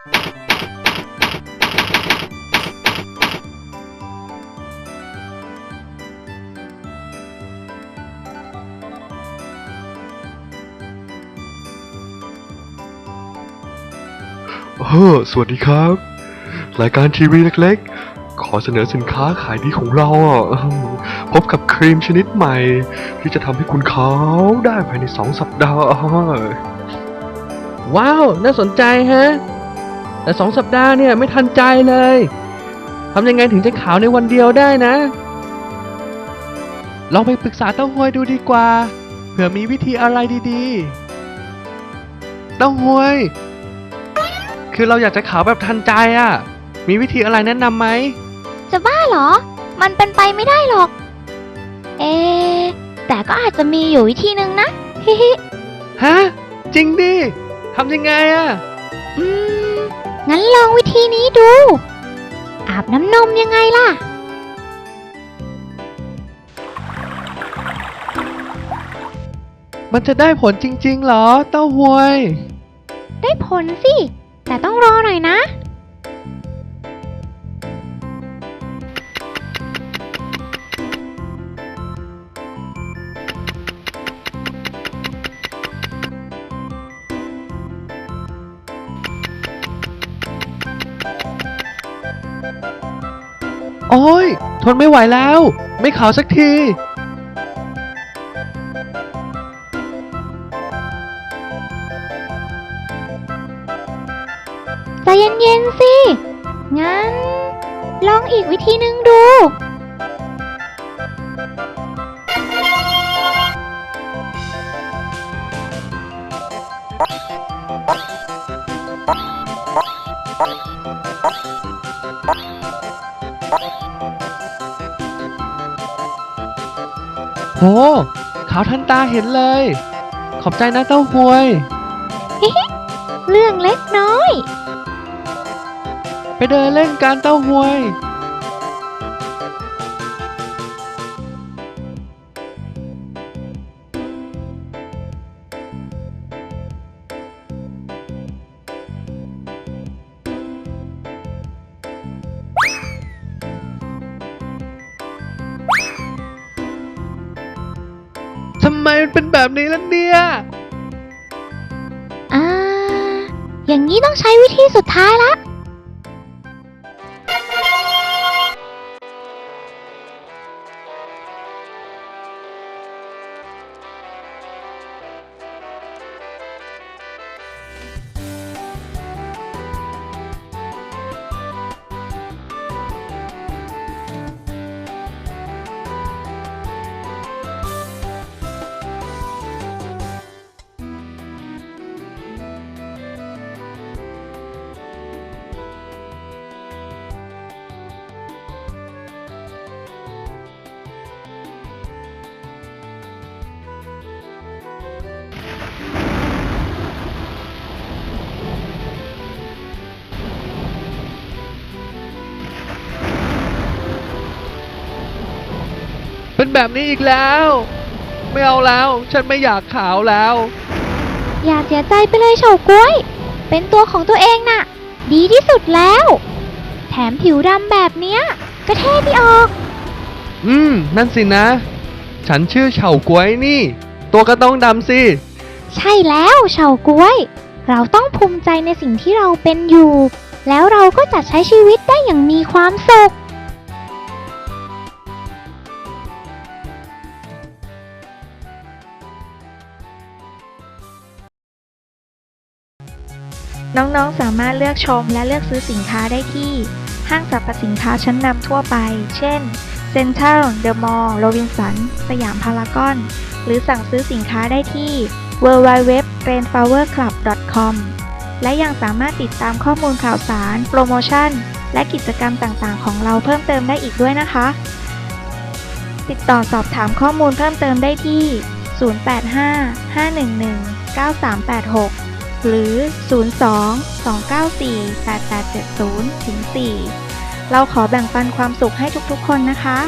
เออสวัสดีครับ รายการทีวีเล็กๆ ขอเสนอสินค้าขายดีของเราอะพบกับครีมชนิดใหม่ ที่จะทำให้คุณขาวได้ภายในสองสัปดาห์ ว้าว น่าสนใจฮะ แต่สองสัปดาห์เนี่ยไม่ทันใจเลยทำยังไงถึงจะขาวในวันเดียวได้นะ ลองไปปรึกษาเต้าหวยดูดีกว่า เผื่อมีวิธีอะไรดีๆ เต้าหวย คือเราอยากจะขาวแบบทันใจอะ่ะ มีวิธีอะไรแนะนำไหม จะบ้าเหรอ มันเป็นไปไม่ได้หรอก เอะแต่ก็อาจจะมีอยู่วิธีหนึ่งนะ ฮิฮิ ฮะ จริงดิ ทำยังไงอะ อืม งั้นลองวิธีนี้ดู อาบน้ำนมยังไงล่ะ มันจะได้ผลจริงๆเหรอ เต้าหวย ได้ผลสิ แต่ต้องรอหน่อยนะ โอ้ย ทนไม่ไหวแล้ว ไม่ขาวสักทีใจเย็นๆสิ งั้น ลองอีกวิธีหนึ่งดู โห ขาวทันตาเห็นเลย ขอบใจนะเต้าหวย เรื่องเล็กน้อย ไปเดินเล่นการเต้าหวย มมันเป็นแบบนี้ล่ะเนี่ย อ่า อย่างนี้ต้องใช้วิธีสุดท้ายละ แบบนี้อีกแล้ว ไม่เอาแล้ว ฉันไม่อยากขาวแล้ว อย่าเสียใจไปเลยเฉาก๊วย เป็นตัวของตัวเองน่ะ ดีที่สุดแล้ว แถมผิวดำแบบเนี้ยก็เท่ดีออก อืม นั่นสินะ ฉันชื่อเฉาก๊วยนี่ ตัวก็ต้องดำสิ ใช่แล้วเฉาก๊วย เราต้องภูมิใจในสิ่งที่เราเป็นอยู่ แล้วเราก็จะใช้ชีวิตได้อย่างมีความสุข น้องๆ สามารถเลือกชมและเลือกซื้อสินค้าได้ที่ ห้างสรรพสินค้าชั้นนำทั่วไป เช่น Central, The Mall, Robinson สยามพารากอน หรือสั่งซื้อสินค้าได้ที่ www.rainflowerclub.com และยังสามารถติดตามข้อมูลข่าวสาร โปรโมชั่น และกิจกรรมต่างๆ ของเราเพิ่มเติมได้อีกด้วยนะคะ ติดต่อสอบถามข้อมูลเพิ่มเติมได้ที่ 085-511-9386 หรือ 02-294-8870-4เราขอแบ่งปันความสุขให้ทุกๆ คนนะคะ